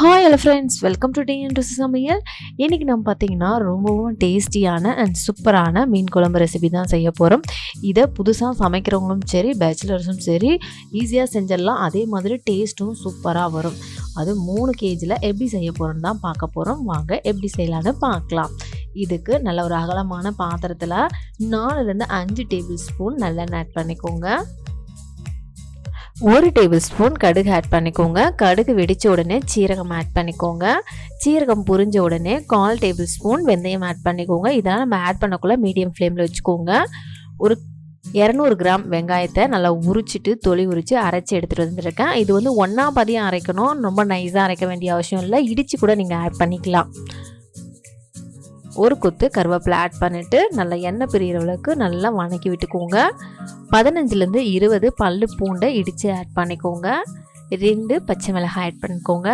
Hi hello friends welcome to day and சமையல் இன்றைக்கி நம்ம பார்த்தீங்கன்னா ரொம்பவும் டேஸ்டியான அண்ட் சூப்பரான மீன் குழம்பு ரெசிபி தான் செய்ய போகிறோம் இதை புதுசாக சமைக்கிறவங்களும் சரி பேச்சுலர்ஸும் சரி ஈஸியாக செஞ்சிடலாம். அதே மாதிரி டேஸ்ட்டும் சூப்பராக வரும். அது மூணு கேஜில் எப்படி செய்ய போகிறோம்னு தான் பார்க்க போகிறோம் வாங்க எப்படி செய்யலான்னு பார்க்கலாம். இதுக்கு நல்ல ஒரு அகலமான பாத்திரத்தில் நாலுலேருந்து அஞ்சு டேபிள் ஸ்பூன் நல்லெண்ணெய் ஆட் பண்ணிக்கோங்க. ஒரு டேபிள் ஸ்பூன் கடுகு ஆட் பண்ணிக்கோங்க. கடுகு வெடித்த உடனே சீரகம் ஆட் பண்ணிக்கோங்க. சீரகம் புரிஞ்ச உடனே கால் டேபிள் ஸ்பூன் வெந்தயம் ஆட் பண்ணிக்கோங்க. இதெல்லாம் நம்ம ஆட் பண்ணக்குள்ள மீடியம் ஃப்ளேமில் வச்சுக்கோங்க. ஒரு இரநூறு கிராம் வெங்காயத்தை நல்லா உரிச்சிட்டு தொளி உரித்து அரைச்சி எடுத்துகிட்டு வந்துருக்கேன். இது வந்து ஒன்றா பதியம் அரைக்கணும். ரொம்ப நைஸாக அரைக்க வேண்டிய அவசியம் இல்லை. இடித்து கூட நீங்கள் ஆட் பண்ணிக்கலாம். ஒரு கொத்து கருவேப்பிலை ஆட் பண்ணிவிட்டு நல்லா எண்ணெய் பிரிகிற அளவுக்கு நல்லா வணக்கி விட்டுக்கோங்க. பதினஞ்சுலேருந்து இருபது பல்லு பூண்டை இடித்து ஆட் பண்ணிக்கோங்க. ரெண்டு பச்சை மிளகாய் ஆட் பண்ணிக்கோங்க.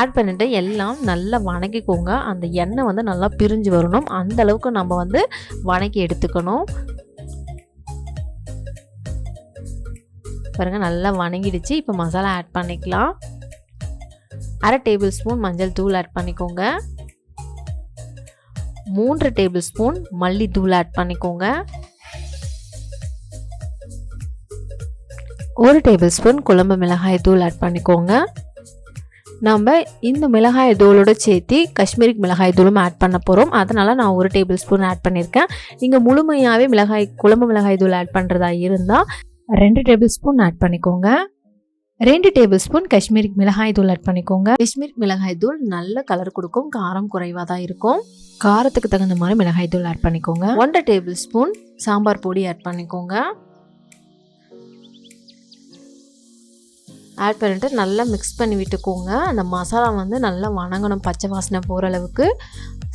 ஆட் பண்ணிவிட்டு எல்லாம் நல்லா வணக்கிக்கோங்க. அந்த எண்ணெய் வந்து நல்லா பிரிஞ்சு வரணும். அந்த அளவுக்கு நம்ம வந்து வணக்கி எடுத்துக்கணும். பாருங்கள் நல்லா வணங்கிடுச்சு. இப்போ மசாலா ஆட் பண்ணிக்கலாம். அரை டேபிள் ஸ்பூன் மஞ்சள் தூள் ஆட் பண்ணிக்கோங்க. மூன்று டேபிள் ஸ்பூன் மல்லித்தூள் ஆட் பண்ணிக்கோங்க. ஒரு டேபிள் ஸ்பூன் குழம்பு மிளகாய் தூள் ஆட் பண்ணிக்கோங்க. நம்ம இந்த மிளகாய் தூளோட சேர்த்து காஷ்மீரி மிளகாய் தூளும் ஆட் பண்ண போகிறோம் அதனால் நான் ஒரு டேபிள் ஸ்பூன் ஆட் பண்ணியிருக்கேன் நீங்கள் முழுமையாகவே மிளகாய் குழம்பு மிளகாய் தூள் ஆட் பண்ணுறதா இருந்தால் ரெண்டு டேபிள் ஸ்பூன் ஆட் பண்ணிக்கோங்க. ரெண்டு டேபிள் ஸ்பூன் காஷ்மீரி மிளகாய் தூள் ஆட் பண்ணிக்கோங்க. காஷ்மீர் மிளகாய் தூள் நல்ல கலர் கொடுக்கும். காரம் குறைவாக தான் இருக்கும். காரத்துக்கு தகுந்த மாதிரி மிளகாய் தூள் ஆட் பண்ணிக்கோங்க. ஒன்றரை டேபிள் ஸ்பூன் சாம்பார் பொடி ஆட் பண்ணிக்கோங்க. ஆட் பண்ணிவிட்டு நல்லா மிக்ஸ் பண்ணி விட்டுக்கோங்க. அந்த மசாலா வந்து நல்லா வணங்கணும் பச்சை வாசனை போகிற அளவுக்கு.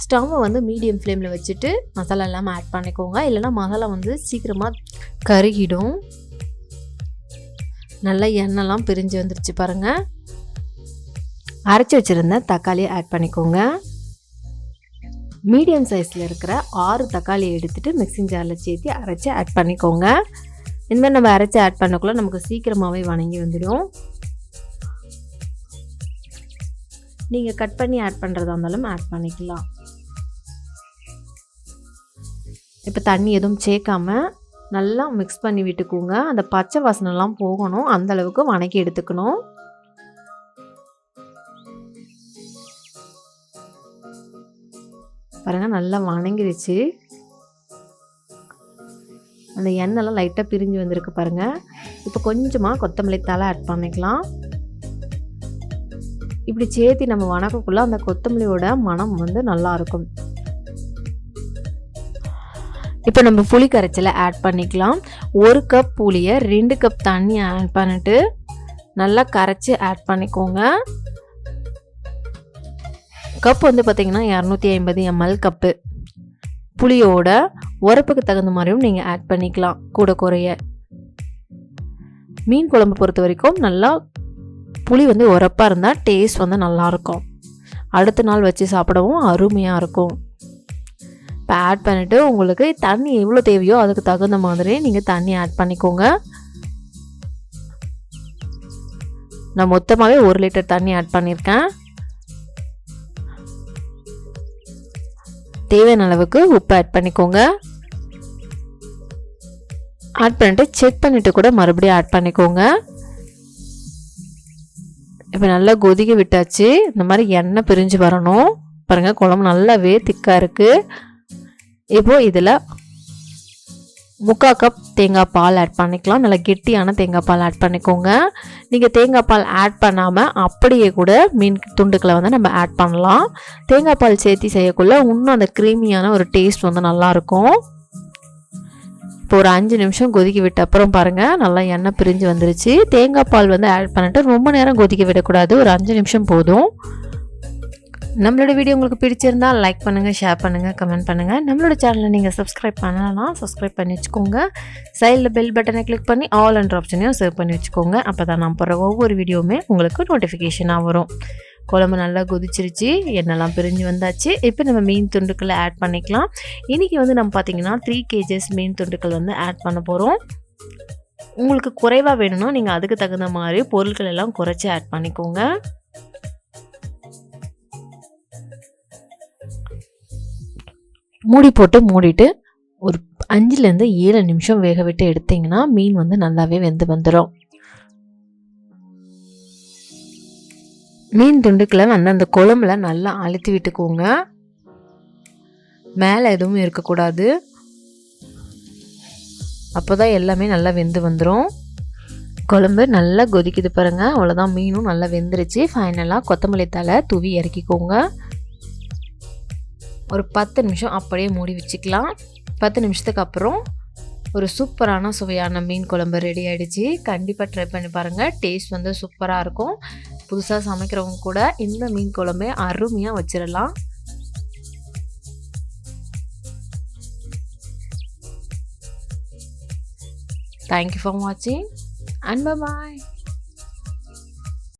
ஸ்டவ்வை வந்து மீடியம் ஃப்ளேமில் வச்சுட்டு மசாலா இல்லாமல் ஆட் பண்ணிக்கோங்க. இல்லைனா மசாலா வந்து சீக்கிரமாக கருகிடும். நல்லா எண்ணெய்லாம் பிரிஞ்சு வந்துருச்சு பாருங்கள் அரைச்சி வச்சுருந்த தக்காளியை ஆட் பண்ணிக்கோங்க. மீடியம் சைஸில் இருக்கிற ஆறு தக்காளி எடுத்துகிட்டு மிக்சிங் ஜாரில் சேர்த்து அரைச்சி ஆட் பண்ணிக்கோங்க. இந்த மாதிரி நம்ம அரைச்சி ஆட் பண்ணக்குள்ள நமக்கு சீக்கிரமாகவே வணங்கி வந்துடும். நீங்கள் கட் பண்ணி ஆட் பண்ணுறதா இருந்தாலும் ஆட் பண்ணிக்கலாம். இப்போ தண்ணி எதுவும் சேர்க்காமல் நல்லா மிக்ஸ் பண்ணி விட்டுக்கோங்க. அந்த பச்சை வாசனைலாம் போகணும். அந்தளவுக்கு வணக்கி எடுத்துக்கணும். பாருங்கள் நல்லா வணங்கிடுச்சு அந்த எண்ணெய்லாம் லைட்டாக பிரிஞ்சு வந்திருக்கு பாருங்கள் இப்போ கொஞ்சமாக கொத்தமல்லி தலை ஆட் பண்ணிக்கலாம். இப்படி சேர்த்தி நம்ம வணக்கக்குள்ளே அந்த கொத்தமல்லியோட மனம் வந்து நல்லாயிருக்கும் இப்போ நம்ம புளி கரைச்சலை ஆட் பண்ணிக்கலாம். ஒரு கப் புளியை ரெண்டு கப் தண்ணி ஆட் பண்ணிட்டு நல்லா கரைச்சி ஆட் பண்ணிக்கோங்க. கப் வந்து பார்த்திங்கன்னா இரநூத்தி ஐம்பது எம்எல் கப்பு. புளியோட உரப்புக்கு தகுந்த மாதிரியும் நீங்கள் ஆட் பண்ணிக்கலாம் கூட குறைய. மீன் குழம்பு பொறுத்த வரைக்கும் நல்லா புளி வந்து உரப்பாக இருந்தால் டேஸ்ட் வந்து நல்லாயிருக்கும் அடுத்த நாள் வச்சு சாப்பிடவும் அருமையாக இருக்கும். இப்போ ஆட் பண்ணிவிட்டு உங்களுக்கு தண்ணி எவ்வளோ தேவையோ அதுக்கு தகுந்த மாதிரி நீங்கள் தண்ணி ஆட் பண்ணிக்கோங்க. நான் மொத்தமாகவே ஒரு லிட்டர் தண்ணி ஆட் பண்ணியிருக்கேன் தேவையான அளவுக்கு உப்பு ஆட் பண்ணிக்கோங்க. ஆட் பண்ணிட்டு செக் பண்ணிவிட்டு கூட மறுபடியும் ஆட் பண்ணிக்கோங்க. இப்போ நல்லா கொதிக்க விட்டாச்சு. இந்த மாதிரி எண்ணெய் பிரிஞ்சு வரணும். பாருங்கள் குழம்பு நல்லாவே திக்காக இருக்குது இப்போது இதில் முக்கால் கப் தேங்காய் பால் ஆட் பண்ணிக்கலாம். நல்லா கெட்டியான தேங்காய் பால் ஆட் பண்ணிக்கோங்க. நீங்கள் தேங்காய் பால் ஆட் பண்ணாமல் அப்படியே கூட மீன் துண்டுக்களை வந்து நம்ம ஆட் பண்ணலாம். தேங்காய் பால் சேர்த்து செய்யக்குள்ள இன்னும் அந்த க்ரீமியான ஒரு டேஸ்ட் வந்து நல்லாயிருக்கும். இப்போ ஒரு அஞ்சு நிமிஷம் கொதிக்க விட்ட அப்புறம் பாருங்கள் நல்லா எண்ணெய் பிரிஞ்சு வந்துருச்சு. தேங்காய் பால் வந்து ஆட் பண்ணிட்டு ரொம்ப நேரம் கொதிக்க விடக்கூடாது. ஒரு அஞ்சு நிமிஷம் போதும். நம்மளோட வீடியோ உங்களுக்கு பிடிச்சிருந்தா லைக் பண்ணுங்கள் ஷேர் பண்ணுங்கள் கமெண்ட் பண்ணுங்கள் நம்மளோட சேனலை நீங்கள் சப்ஸ்கிரைப் பண்ணலாம் சப்ஸ்கிரைப் பண்ணி வச்சுக்கோங்க. சைடில் பெல் பட்டனை கிளிக் பண்ணி ஆல் அண்ட் ஆப்ஷனையும் சேவ் பண்ணி வச்சுக்கோங்க. அப்போ தான் நான் போகிற ஒவ்வொரு வீடியோவுமே உங்களுக்கு நோட்டிஃபிகேஷனாக வரும். குழம்பு நல்லா கொதிச்சிருச்சு எண்ணெய்லாம் பிரிஞ்சு வந்தாச்சு. இப்போ நம்ம மீன் துண்டுக்களை ஆட் பண்ணிக்கலாம். இன்றைக்கி வந்து நம்ம பார்த்திங்கன்னா த்ரீ கேஜஸ் மீன் துண்டுக்கள் வந்து ஆட் பண்ண போகிறோம் உங்களுக்கு குறைவாக வேணும்னா நீங்கள் அதுக்கு தகுந்த மாதிரி பொருட்கள் எல்லாம் குறைச்சி ஆட் பண்ணிக்கோங்க. மூடி போட்டு மூடிட்டு ஒரு அஞ்சுலேருந்து ஏழு நிமிஷம் வேக விட்டு எடுத்தீங்கன்னா மீன் வந்து நல்லாவே வெந்து வந்துடும் மீன் துண்டுக்களை வந்து அந்த குழம்புல நல்லா அழுத்தி விட்டுக்கோங்க. மேலே எதுவும் இருக்கக்கூடாது. அப்போ தான் எல்லாமே நல்லா வெந்து வந்துடும் குழம்பு நல்லா கொதிக்குது பாருங்கள் அவ்வளோதான் மீனும் நல்லா வெந்துருச்சு. ஃபைனலாக கொத்தமல்லி தலை தூவி இறக்கிக்கோங்க. ஒரு பத்து நிமிஷம் அப்படியே மூடி வச்சுக்கலாம். பத்து நிமிஷத்துக்கு அப்புறம் ஒரு சூப்பரான சுவையான மீன் குழம்பு ரெடி ஆகிடுச்சு கண்டிப்பாக ட்ரை பண்ணி பாருங்கள் டேஸ்ட் வந்து சூப்பராக இருக்கும். புதுசாக சமைக்கிறவங்க கூட இந்த மீன் குழம்பே அருமையாக வச்சிடலாம் தேங்க்யூ ஃபார் வாட்சிங் அண்ட் பாய்